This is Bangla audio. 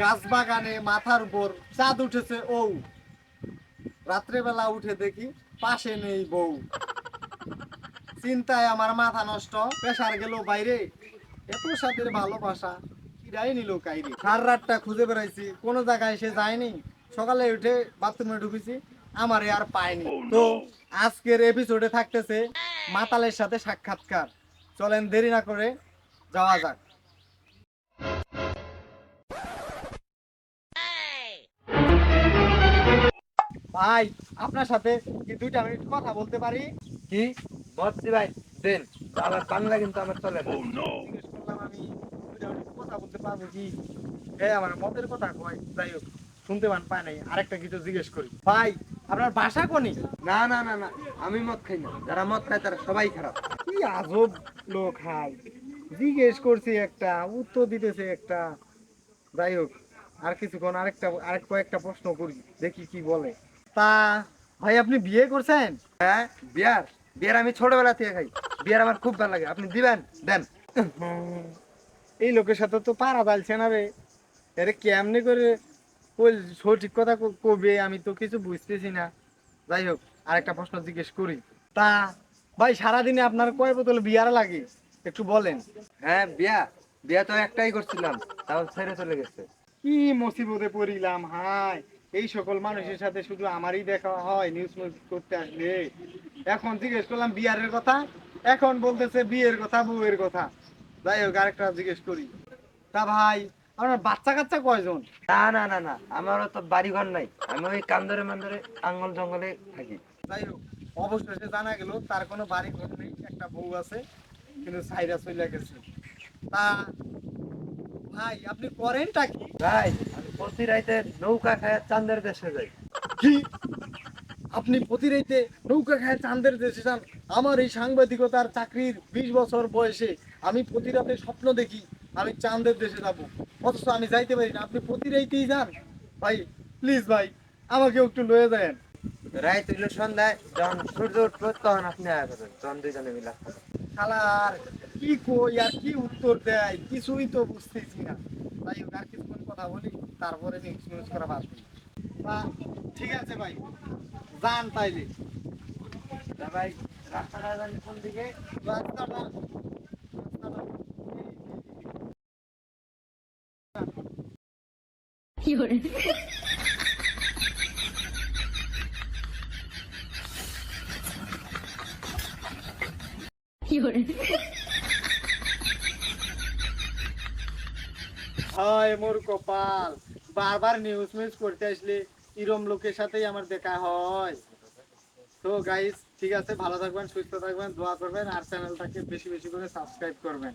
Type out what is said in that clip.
গাছ বাগানে মাথার উপর চাঁদ উঠেছে ও রাত্রেবেলা উঠে দেখি পাশে নেই বউ। চিন্তায় আমার মাথা নষ্ট পেশার গেল বাইরে। এত সাথে ভালোবাসা কিরাই নিল কাইরে? সার রাতটা খুঁজে বেড়াইছি কোনো জায়গায় সে যায়নি। সকালে উঠে বাথরুমে ঢুকেছি আমারে আর পাইনি তো আজকের এপিসোডে থাকতেছে মাতালের সাথে সাক্ষাৎকার। চলেন দেরি না করে যাওয়া যাক। ভাই আপনার সাথে কি দুইটা মিনিট কথা বলতে পারি? কি? বলছি ভাই দেন আমার বাংলা কিন্তু আমার চলে না। জিজ্ঞেস করলাম আমি দুইটা মিনিট কথা বলতে পারব কি? হ্যাঁ আমার মতের কথা কয় যাই হোক শুনতে পান পায় নাই আরেকটা কিছু জিজ্ঞেস করি। ভাই আপনার বাসা কোনি? না না না না আমি মদ খাই না। যারা মদ খায় তারা সবাই খারাপ। কি আজব লোক হাই। জিজ্ঞেস করছি একটা উত্তর দিতেছে একটা। যাই হোক আর কিছুক্ষণ আরেকটা আরেক কয়েকটা প্রশ্ন করি দেখি কি বলে। তা ভাই আপনি বিয়ে করছেন? হ্যাঁ বিয়ার বিয়ার আমি ছোটবেলা থেকে খাই। বিয়ার আমার খুব ভালো লাগে। আপনি দিবেন? দেন। এই লোকের সাথে তো পারা যাচ্ছে না রে। এরে কেমনে করে কই সঠিক কথা কবে আমি তো কিছু বুঝতেছি না। যাই হোক আরেকটা প্রশ্ন জিজ্ঞেস করি। তা ভাই সারাদিনে আপনার কয় বোতল বিয়ার লাগে? একটু বলেন। হ্যাঁ বিয়া। বিয়া তো একটাই করছিলাম তাও ছেড়ে চলে গেছে। কি মুসিবতে পড়িলাম হাই এই সকল মানুষের সাথে শুধু আমারই দেখা হয় নিউজ করতে আসলে। এখন জিজ্ঞেস করলাম বিয়ারের কথা? এখন বলতেছে বিয়ের কথা বউয়ের কথা। যাই হোক আরেকটা জিজ্ঞেস করি। তা ভাই আপনার বাচ্চা কাচ্চা কয়জন? না না না না আমারও তো বাড়ি ঘর নাই। আমি ওই কান্দরে মান্দরে আঙ্গল জঙ্গলে থাকি। যাই হোক অবশেষে জানা গেল তার কোনো বাড়ি ঘর নেই একটা বউ আছে কিন্তু সাইরা চলে গেছে। তা ভাই আপনি করেনটা কি? ভাই প্রতি রাইতে নৌকা খায় চান্দের দেশে যাই। কি আপনি প্রতি রাইতে নৌকা খায় চাঁদের দেশে যান। আমার এই সাংবাদিকতার চাকরির বিশ বছর বয়সে আমি প্রতি রাতে স্বপ্ন দেখি আমি চাঁদের দেশে যাব। অথচ আমি যাইতে পারি না। আপনি প্রতি রাইতেই যান। ভাই প্লিজ ভাই আমাকে একটু লয়ে দেন রাইত হইল সন্ধ্যায় যখন সূর্য উঠবো তখন আপনি আয়া করবেন তখন দুইজনে মিলা কি কই আর কি উত্তর দেয়? কিছুই তো বুঝতেছি না। তাই হোক আর কিছুক্ষণ কথা বলি? তারপরে নেক্সট নিউজ করা। তা ঠিক আছে ভাই যান তাইলে। ভাই রাস্তাটা জানি কোন দিকে? রাস্তাটা রাস্তাটা এই- 有人，হায়, মোর কপাল। বারবার নিউজ মিউজ করতে আসলে ইরম লোকের সাথেই আমার দেখা হয়। তো গাইস ঠিক আছে, ভালো থাকবেন, সুস্থ থাকবেন, দোয়া করবেন, আর চ্যানেলটাকে বেশি বেশি করে সাবস্ক্রাইব করবেন।